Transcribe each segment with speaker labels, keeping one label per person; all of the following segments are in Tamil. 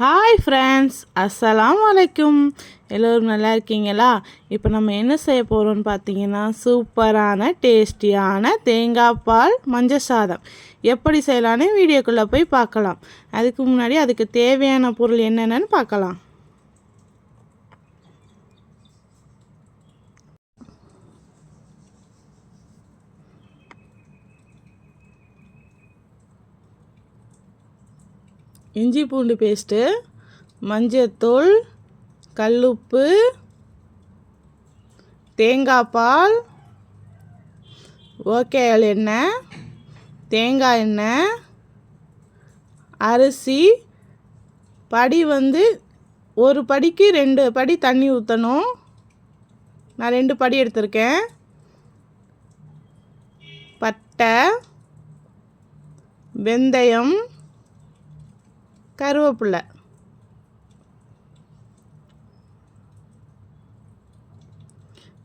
Speaker 1: ஹாய் ஃப்ரெண்ட்ஸ் அஸ்ஸலாம் வலைக்கும் எல்லோரும் நல்லா இருக்கீங்களா? இப்போ நம்ம என்ன செய்ய போகிறோம்னு பார்த்தீங்கன்னா சூப்பரான டேஸ்டியான தேங்காய் பால் மஞ்சள் சாதம். எப்படி செய்யலான்னு வீடியோக்குள்ளே போய் பார்க்கலாம். அதுக்கு முன்னாடி அதுக்கு தேவையான பொருள் என்னென்னு பார்க்கலாம். இஞ்சி பூண்டு பேஸ்ட்டு மஞ்சத்தூள் கல்லுப்பு தேங்காய் பால் ஓகேல் எண்ணெய் தேங்காய் எண்ணெய் அரிசி படி வந்து ஒரு படிக்கு ரெண்டு படி தண்ணி ஊற்றணும் நான் ரெண்டு படி எடுத்திருக்கேன். பட்டை வெந்தயம் கருவேப்பில்லை.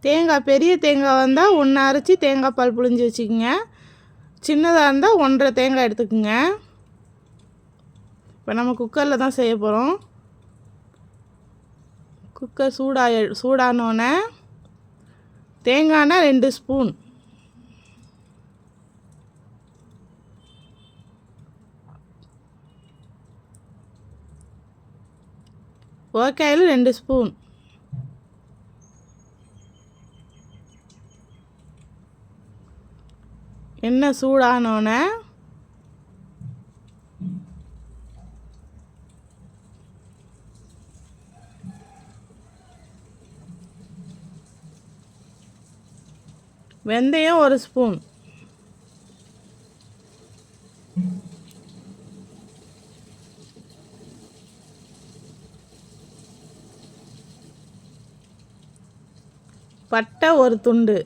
Speaker 1: தேங்காய் பெரிய தேங்காய் வந்தால் ஒன்று அரைச்சி தேங்காய் பால் புழிஞ்சு வச்சுக்கோங்க. சின்னதாக இருந்தால் ஒன்றரை தேங்காய் எடுத்துக்கோங்க. இப்போ நம்ம குக்கரில் தான் செய்ய போகிறோம் குக்கர் சூடாக சூடானோன்னே தேங்காய்னா ரெண்டு ஸ்பூன். ఓకాయలు రెండు స్పూన్ எண்ணெய் சூடானோன்னே வெந்தயம் ஒரு ஸ்பூன் பட்டை ஒரு துண்டு.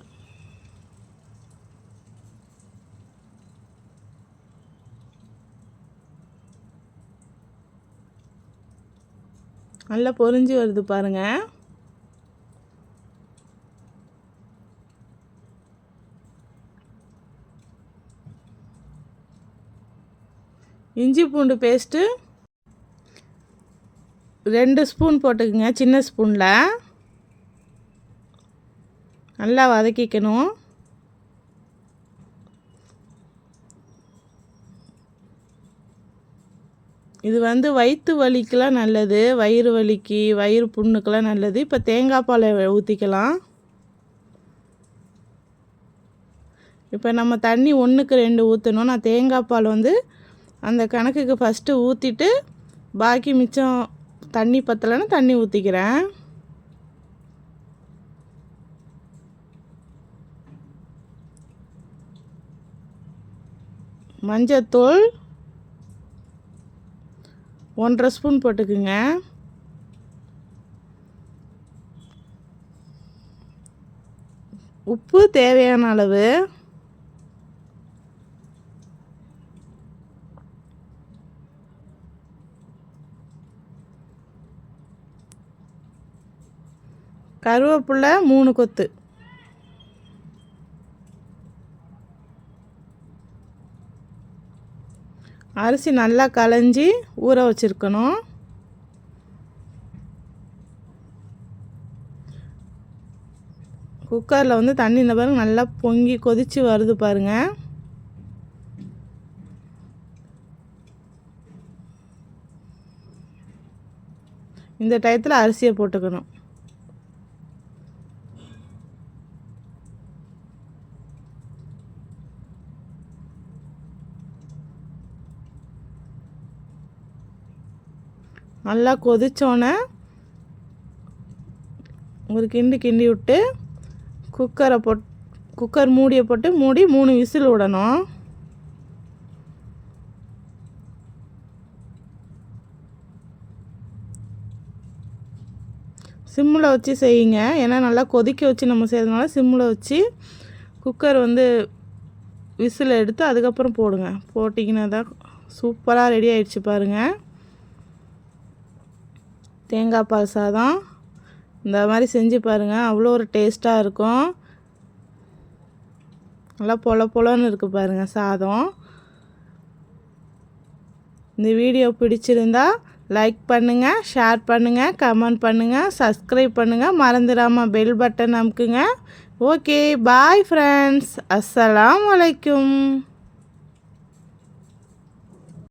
Speaker 1: நல்லா பொறிஞ்சு வருது பாருங்க. இஞ்சி பூண்டு பேஸ்ட்டு ரெண்டு ஸ்பூன் போட்டுக்குங்க சின்ன ஸ்பூனில். நல்லா வதக்கிக்கணும். இது வந்து வயிற்று வலிக்கெலாம் நல்லது. வயிறு வலிக்கு வயிறு புண்ணுக்கெலாம் நல்லது. இப்போ தேங்காய் பாலை ஊற்றிக்கலாம் இப்போ நம்ம தண்ணி ஒன்றுக்கு ரெண்டு ஊற்றணும் நான் தேங்காய் பால் வந்து அந்த கணக்குக்கு ஃபஸ்ட்டு ஊற்றிட்டு பாக்கி மிச்சம் தண்ணி பத்தலைன்னா தண்ணி ஊற்றிக்கிறேன் மஞ்சத்தூள் ஒன்றரை ஸ்பூன் போட்டுக்குங்க. உப்பு தேவையான அளவு. கருவேப்பிலை மூணு கொத்து. அரிசி நல்லா களைஞ்சி ஊற வச்சுருக்கணும். குக்கரில் வந்து தண்ணி இந்த பாருங்க நல்லா பொங்கி கொதித்து வருது பாருங்கள் இந்த டயத்தில் அரிசியை போட்டுக்கணும். நல்லா கொதித்தோன்னே ஒரு கிண்டி கிண்டி விட்டு குக்கரை போட் குக்கர் மூடியை போட்டு மூடி மூணு விசில் விடணும். சிம்மில் வச்சு செய்யுங்க. ஏன்னா நல்லா கொதிக்க வச்சு நம்ம செய்கிறதுனால சிம்மில் வச்சு குக்கர் வந்து விசில் எடுத்து அதுக்கப்புறம் போடுங்க. போட்டிங்கன்னா தான் சூப்பராக ரெடி ஆகிடுச்சு பாருங்கள் தேங்காய் பால் சாதம் இந்த மாதிரி செஞ்சு பாருங்கள் அவ்வளோ ஒரு டேஸ்ட்டாக இருக்கும். நல்லா பொல பொலன்னு இருக்குது பாருங்கள் சாதம். இந்த வீடியோ பிடிச்சிருந்தா லைக் பண்ணுங்கள் ஷேர் பண்ணுங்கள் கமெண்ட் பண்ணுங்கள் சப்ஸ்கிரைப் பண்ணுங்கள் மறந்துடாமல் பெல் பட்டன் அமுக்குங்க. ஓகே பாய் ஃப்ரெண்ட்ஸ் அஸ்ஸலாம் வலைக்கும்